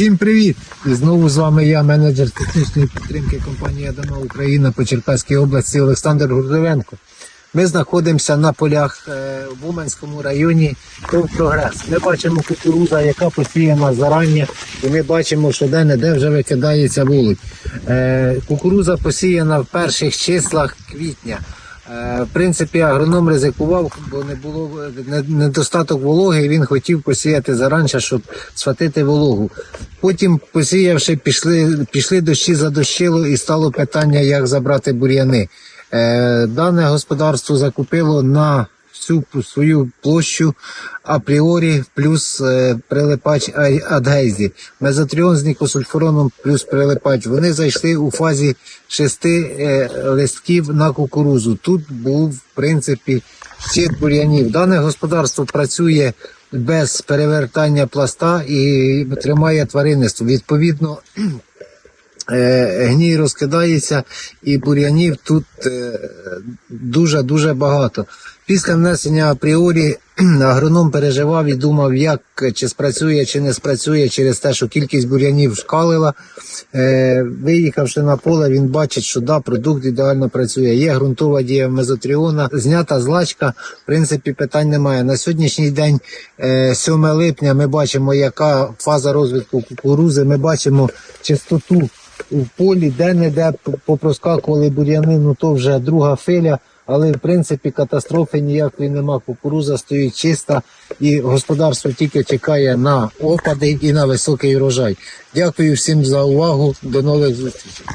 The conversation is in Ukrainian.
Всім привіт! І знову з вами я, менеджер технічної підтримки компанії Адама Україна по Черкаській області Олександр Гурдовенко. Ми знаходимося на полях е, в Уманському районі Прогрес. Ми бачимо кукуруза, яка посіяна зарані, і ми бачимо, що де-не-де вже викидається вулик. Е, Кукуруза посіяна в перших числах квітня. Е, В принципі, агроном ризикував, бо не було недостаток вологи, і він хотів посіяти заранше, щоб схватити вологу. Потім, посіявши, пішли, пішли дощі задощило і стало питання, як забрати бур'яни. Е, Дане господарство закупило на всю свою площу апріорі плюс е, прилипач адгезі. Мезотріон з нікосульфуроном плюс прилипач. Вони зайшли у фазі шести е, листків на кукурузу. Тут був, в принципі, щит бур'янів. Дане господарство працює без перевертання пласта і тримає тваринництво. Відповідно, гній розкидається, і бур'янів тут дуже-дуже багато. Після внесення апріорі агроном переживав і думав, як чи спрацює, чи не спрацює через те, що кількість бур'янів шкалила. Е, виїхавши на поле, він бачить, що да, продукт ідеально працює. Є ґрунтова дія мезотріона, знята злачка. В принципі, питань немає. На сьогоднішній день, е, 7 липня, ми бачимо, яка фаза розвитку кукурузи. Ми бачимо чистоту у полі, де-не-де попроскакували бур'яни, ну то вже друга филя. Але в принципі катастрофи ніякої нема. Кукуруза стоїть чиста, і господарство тільки чекає на опади і на високий урожай. Дякую всім за увагу. До нових зустрічей.